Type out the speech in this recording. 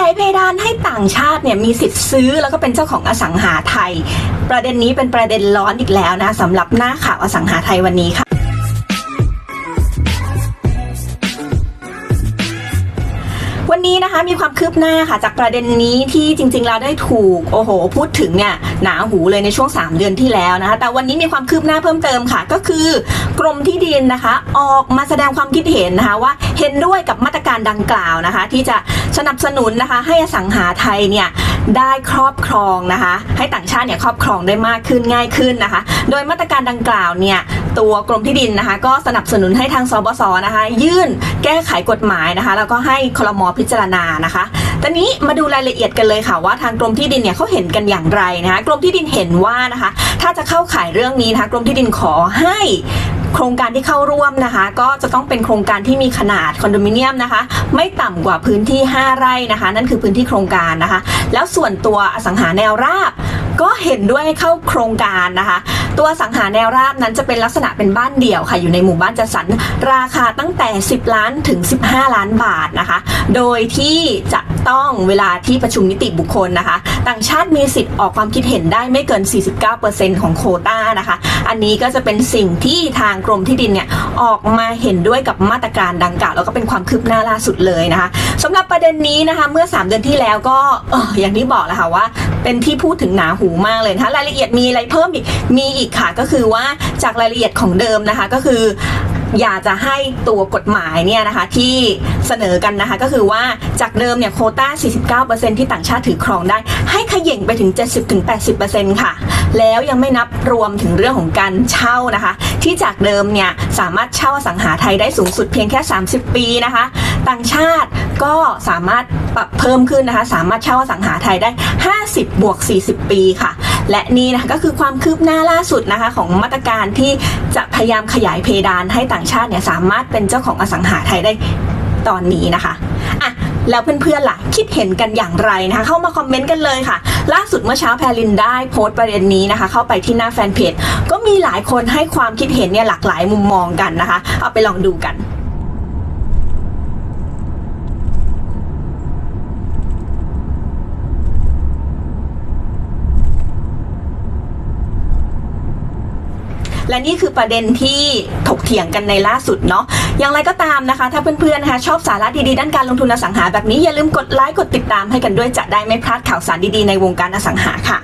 ยายเพดานให้ต่างชาติเนี่ยมีสิทธิ์ซื้อแล้วก็เป็นเจ้าของอสังหาไทย ประเด็นนี้เป็นประเด็นร้อนอีกแล้วนะสำหรับหน้าข่าวอสังหาไทยวันนี้ค่ะ มีความคืบหน้าค่ะ จากประเด็นนี้ที่จริง ๆ แล้วได้ถูกโอ้โห พูดถึงเนี่ยหนาหูเลยในช่วง 3 เดือนที่แล้วนะคะ แต่วันนี้มีความคืบหน้าเพิ่มเติมค่ะ ก็คือกรมที่ดินนะคะ ออกมาแสดงความคิดเห็นนะคะว่าเห็นด้วยกับมาตรการดังกล่าวนะคะ ที่จะสนับสนุนนะคะ ให้อสังหาไทยเนี่ย ได้ครอบครองนะคะ ให้ต่างชาติเนี่ยครอบครองได้มากขึ้นง่ายขึ้นนะคะ โดยมาตรการดังกล่าวเนี่ยตัวกรมที่ดินนะคะ ก็สนับสนุนให้ทางสบสนะคะ ยื่นแก้ไขกฎหมายนะคะแล้วก็ให้คลมพิจารณานะคะตอนนี้มาดูรายละเอียดกันเลยค่ะว่าทางกรมที่ดินเนี่ยเขาเห็นกันอย่างไรนะคะกรมที่ดินเห็นว่านะคะ ถ้าจะเข้าข่ายเรื่องนี้นะคะกรมที่ดินขอให้ โครงการที่เข้าร่วมนะคะ ก็จะต้องเป็นโครงการที่มีขนาดคอนโดมิเนียมนะคะ ไม่ต่ำกว่าพื้นที่ 5 ไร่นะคะ นั่นคือพื้นที่โครงการนะคะ แล้วส่วนตัวอสังหาแนวราบก็เห็นด้วยให้เข้าโครงการนะคะ ตัวอสังหาแนวราบนั้นจะเป็นลักษณะเป็นบ้านเดี่ยวค่ะ อยู่ในหมู่บ้านจัดสรรราคาตั้งแต่ 10 ล้านถึง 15 ล้านบาทนะคะ โดยที่จะ ต้องเวลาที่ประชุมนิติบุคคลนะคะ ต่างชาติมีสิทธิ์ออกความคิดเห็นได้ไม่เกิน 49%ของโคต้านะคะ อันนี้ก็จะเป็นสิ่งที่ทางกรมที่ดินเนี่ยออกมาเห็นด้วยกับมาตรการดังกล่าวแล้วก็เป็นความคืบหน้าล่าสุดเลยนะคะสำหรับประเด็นนี้นะคะเมื่อ 3 เดือนที่แล้วก็อออย่างที่บอกแหละค่ะว่า เป็นที่พูดถึงหนาหูมากเลยนะคะรายละเอียดมีอะไรเพิ่มอีกมีอีกค่ะก็คือว่าจากรายละเอียดของเดิมนะคะก็คือ อยากจะให้ตัวกฎหมายเนี่ยนะคะที่เสนอกันนะคะก็คือว่าจากเดิมเนี่ยโคต้า 49%ที่ต่างชาติถือครองได้ ให้ขย่งไปถึง 70-80%ค่ะ แล้วยังไม่นับรวมถึงเรื่องของการเช่านะคะ ที่จากเดิมเนี่ยสามารถเช่าสังหาไทยได้สูงสุดเพียงแค่ 30 ปีนะคะ ต่างชาติก็สามารถปรับเพิ่มขึ้นนะคะ สามารถเช่าสังหาไทยได้ 50 บวก 40 ปีค่ะ และนี่นะคะก็คือความคืบหน้าล่าสุดนะคะของมาตรการที่ จะพยายามขยายเพดานให้ต่างชาติเนี่ยสามารถเป็นเจ้าของอสังหาไทยได้ตอนนี้นะคะอะแล้วเพื่อนๆล่ะคิดเห็นกันอย่างไรนะคะ เข้ามาคอมเมนต์กันเลยค่ะ ล่าสุดเมื่อเช้าแพรลินได้โพสต์ประเด็นนี้นะคะ เข้าไปที่หน้าแฟนเพจก็มีหลายคนให้ความคิดเห็นเนี่ยหลากหลายมุมมองกันนะคะ เอาไปลองดูกัน และนี่คือประเด็นที่ถกเถียงกันในล่าสุดเนาะอย่างไรก็ตามนะคะ ถ้าเพื่อนๆนะคะชอบสาระดีๆด้านการลงทุนอสังหาแบบนี้อย่าลืมกดไลค์กดติดตามให้กันด้วยจะได้ไม่พลาดข่าวสารดีๆในวงการอสังหาค่ะ